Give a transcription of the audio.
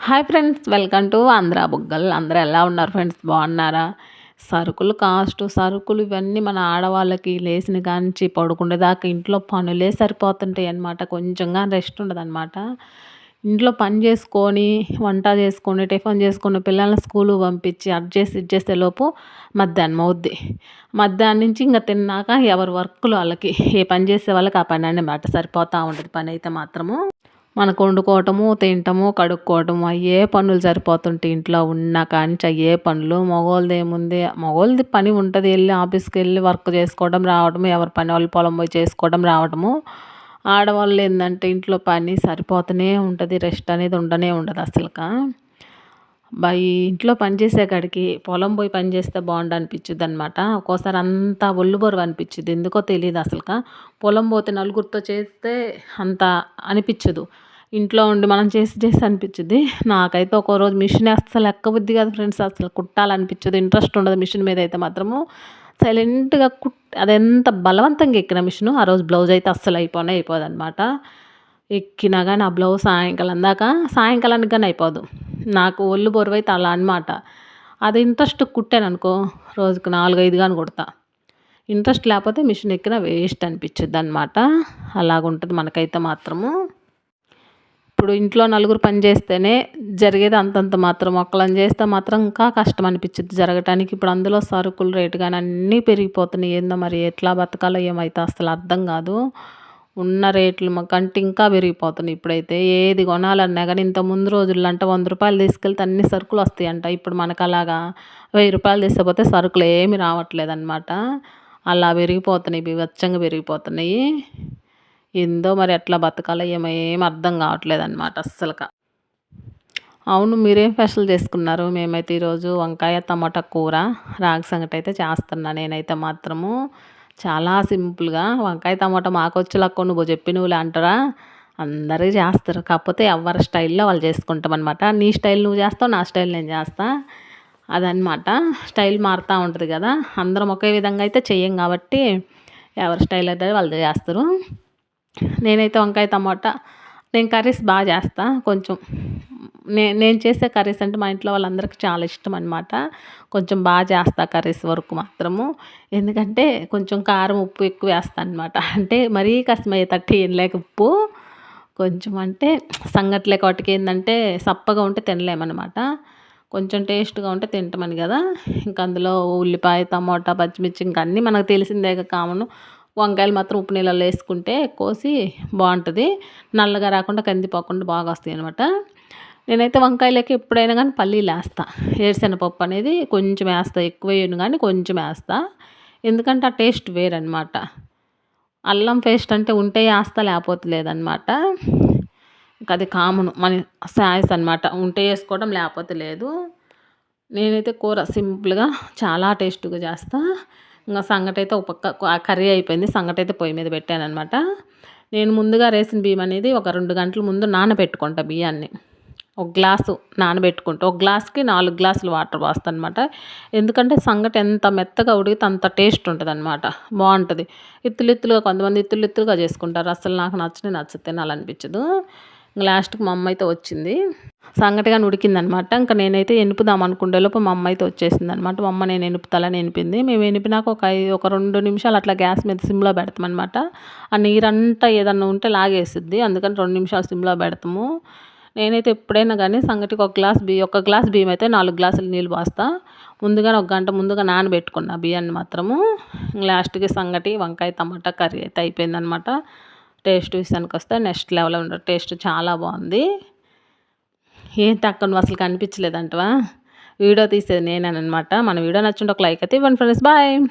Hi friends welcome to Andhra బుగ్గల్ అందరూ ఎలా ఉన్నారు ఫ్రెండ్స్ బాగున్నారా? సరుకులు కాస్ట్ సరుకులు ఇవన్నీ మన ఆడవాళ్ళకి లేచిన కానించి పడుకునేదాకా ఇంట్లో పనులే సరిపోతుంటాయి అనమాట కొంచెంగా రెస్ట్ ఉండదు అనమాట ఇంట్లో పని చేసుకొని వంట చేసుకొని టిఫిన్ చేసుకొని పిల్లల్ని స్కూల్ పంపించి అడ్ చేసి ఇది చేసే లోపు మధ్యాహ్నం అవుద్ది. మధ్యాహ్నం నుంచి ఇంకా తిన్నాక ఎవరి వర్క్లు వాళ్ళకి ఏ పని చేసే వాళ్ళకి ఆ పని అన్నమాట సరిపోతూ ఉంటుంది. పని అయితే మాత్రము. మనకు వండుకోవటము తినటము కడుక్కోవటము అయ్యే పనులు సరిపోతుంటాయి ఇంట్లో ఉన్నా కానీ అయ్యే పనులు. మగవాళ్ళది ఏముంది మగవాళ్ళది పని ఉంటుంది. వెళ్ళి ఆఫీస్కి వెళ్ళి వర్క్ చేసుకోవడం రావడం ఎవరి పని వాళ్ళు పొలం పోయి చేసుకోవడం రావడము ఆడవాళ్ళు ఏంటంటే ఇంట్లో పని సరిపోతూనే ఉంటుంది రెస్ట్ అనేది ఉండనే ఉండదు అసలుగా ఈ ఇంట్లో పని చేసే కాడికి పొలం పోయి పని చేస్తే బాగుండు అనిపించుద్ది అనమాట ఒక్కోసారి అంతా ఒళ్ళు అనిపించింది అనిపించుద్ది ఎందుకో తెలియదు అసలుగా పొలం పోతే నలుగురితో చేస్తే అంత అనిపించదు ఇంట్లో ఉండి మనం చేసి చేసి అనిపించింది నాకైతే ఒక్కో రోజు మిషన్ అస్సలు ఎక్కబుద్ది కాదు ఫ్రెండ్స్. అసలు కుట్టాలనిపించదు. ఇంట్రెస్ట్ ఉండదు మిషన్ మీద అయితే మాత్రము. సైలెంట్గా కుట్ అదెంత బలవంతంగా ఎక్కిన మిషను ఆ రోజు బ్లౌజ్ అయితే అస్సలు అయిపోనే అయిపోదు అనమాట ఎక్కినా కానీ ఆ బ్లౌజ్ సాయంకాలం దాకా సాయంకాలానికి కానీ అయిపోదు. నాకు ఒళ్ళు బొరువు అయితే అలా అనమాట అది ఇంట్రెస్ట్ కుట్టాను అనుకో రోజుకు నాలుగు ఐదు కానీ కుడతా. ఇంట్రెస్ట్ లేకపోతే మిషన్ ఎక్కిన వేస్ట్ అనిపించుద్ది అనమాట అలాగుంటుంది మనకైతే మాత్రము. ఇప్పుడు ఇంట్లో నలుగురు పని చేస్తేనే జరిగేది అంతంత మాత్రం. ఒక్కళ్ళని చేస్తే మాత్రం ఇంకా కష్టం అనిపించింది జరగటానికి. ఇప్పుడు అందులో సరుకులు రేటు కానీ అన్నీ పెరిగిపోతున్నాయి. ఏందో మరి ఎట్లా బతకాలో ఏమైతే అసలు అర్థం కాదు. ఉన్న రేట్లు కంటే ఇంకా పెరిగిపోతున్నాయి ఇప్పుడైతే. ఏది కొనాలన్నా కానీ ఇంత ముందు రోజుల్లో అంటే వంద రూపాయలు తీసుకెళ్తే అన్ని సరుకులు వస్తాయి అంట ఇప్పుడు మనకు అలాగా వెయ్యి రూపాయలు తీసుకపోతే సరుకులు ఏమి రావట్లేదు అనమాట అలా పెరిగిపోతున్నాయి వివచ్చంగా పెరిగిపోతున్నాయి. ఏందో మరి ఎట్లా బతకాలో ఏమో ఏం అర్థం కావట్లేదు అనమాట అస్సలుగా అవును మీరేం స్పెషల్ చేసుకున్నారు? మేమైతే ఈరోజు వంకాయ టమాటా కూర రాగి సంగటి అయితే చేస్తున్నా. నేనైతే మాత్రము చాలా సింపుల్గా వంకాయ టమాటా మాకు వచ్చేలాక్కో నువ్వు చెప్పి నువ్వులే అంటారా? అందరూ చేస్తారు. కాకపోతే ఎవరి స్టైల్లో వాళ్ళు చేసుకుంటాం అనమాట నీ స్టైల్ నువ్వు చేస్తావు నా స్టైల్ నేను చేస్తా. అదనమాట స్టైల్ మారుతూ ఉంటుంది కదా. అందరం ఒకే విధంగా అయితే చెయ్యం కాబట్టి ఎవరి స్టైల్ అయితే వాళ్ళు చేస్తారు. నేనైతే వంకాయ టమాటా. నేను కర్రీస్ బాగా చేస్తా కొంచెం. నే నేను చేసే కర్రీస్ అంటే మా ఇంట్లో వాళ్ళందరికీ చాలా ఇష్టం అనమాట కొంచెం బాగా చేస్తా కర్రీస్ వరకు మాత్రము. ఎందుకంటే కొంచెం కారం ఉప్పు ఎక్కువ వేస్తాను అనమాట అంటే మరీ కష్టమయ్యేటట్టు ఏం లేక ఉప్పు. కొంచెం అంటే సంగట్లే కాబట్టి ఏంటంటే సప్పగా ఉంటే తినలేమన్నమాట. కొంచెం టేస్ట్గా ఉంటే తింటామని కదా. ఇంకా అందులో ఉల్లిపాయ టమోటా పచ్చిమిర్చి ఇంకా అన్నీ మనకు తెలిసిందే కామను. వంకాయలు మాత్రం ఉప్పు నీళ్ళలో వేసుకుంటే కోసి బాగుంటుంది. నల్లగా రాకుండా కందిపోకుండా బాగా వస్తాయి అనమాట నేనైతే వంకాయలకి ఎప్పుడైనా కానీ పల్లీలు వేస్తా. వేరుశనగపప్పు అనేది కొంచెం వేస్తా ఎక్కువ వేయను కానీ కొంచెం వేస్తా. ఎందుకంటే ఆ టేస్ట్ వేరనమాట అల్లం పేస్ట్ అంటే ఉంటే వేస్తా లేకపోతే లేదనమాట ఇంకా అది కామన్ మన సాయస్ అనమాట ఉంటే వేసుకోవడం లేకపోతే లేదు. నేనైతే కూర సింపుల్గా చాలా టేస్ట్గా చేస్తాను ఇంకా సంగటి అయితే ఒక కర్రీ అయిపోయింది సంగటి అయితే పొయ్యి మీద పెట్టాను అనమాట నేను ముందుగా రేసిన బియ్యం అనేది ఒక రెండు గంటల ముందు నానబెట్టుకుంటా బియ్యాన్ని. ఒక గ్లాసు నానబెట్టుకుంటా ఒక గ్లాస్కి నాలుగు గ్లాసులు వాటర్ పోస్తాను అనమాట ఎందుకంటే సంగటి ఎంత మెత్తగా ఉడిగితే అంత టేస్ట్ ఉంటుంది అనమాట బాగుంటుంది. ఇత్తులు ఇత్తులుగా కొంతమంది ఇత్తులు ఇత్తులుగా చేసుకుంటారు. అసలు నాకు నచ్చని నచ్చితే తినాలనిపించదు. లాస్ట్కి మా అమ్మ అయితే వచ్చింది. సంగటిగా ఉడికిందనమాట ఇంకా నేనైతే ఎనుపుదాం లోపు మా అమ్మ అయితే వచ్చేసింది అనమాట మా అమ్మ నేను ఎనుపుతాలని ఎనిపింది. మేము ఎనిపినాక ఒక ఒక రెండు నిమిషాలు అట్లా గ్యాస్ మీద సిమ్లో పెడతామన్నమాట ఆ నీరంతా ఏదన్నా ఉంటే లాగేసిద్ది. అందుకని రెండు నిమిషాలు సిమ్లో పెడతాము. నేనైతే ఎప్పుడైనా కానీ సంగటికి ఒక గ్లాస్ బియ్యం ఒక గ్లాస్ బియ్యం అయితే నాలుగు గ్లాసులు నీళ్ళు పోస్తా. ముందుగానే ఒక గంట ముందుగా నానబెట్టుకున్నా బియ్యాన్ని మాత్రము. లాస్ట్కి సంగటి వంకాయ టమాటా కర్రీ అయితే అయిపోయిందనమాట. టేస్ట్ విషయానికి వస్తే నెక్స్ట్ లెవెల్ ఉండదు టేస్ట్ చాలా బాగుంది. ఏం తక్కువ అసలు కనిపించలేదంటవా? వీడియో తీసేది నేనేనమాట మన వీడియో నచ్చుంటే ఒక లైక్ అయితే ఇవ్వండి ఫ్రెండ్స్. బాయ్.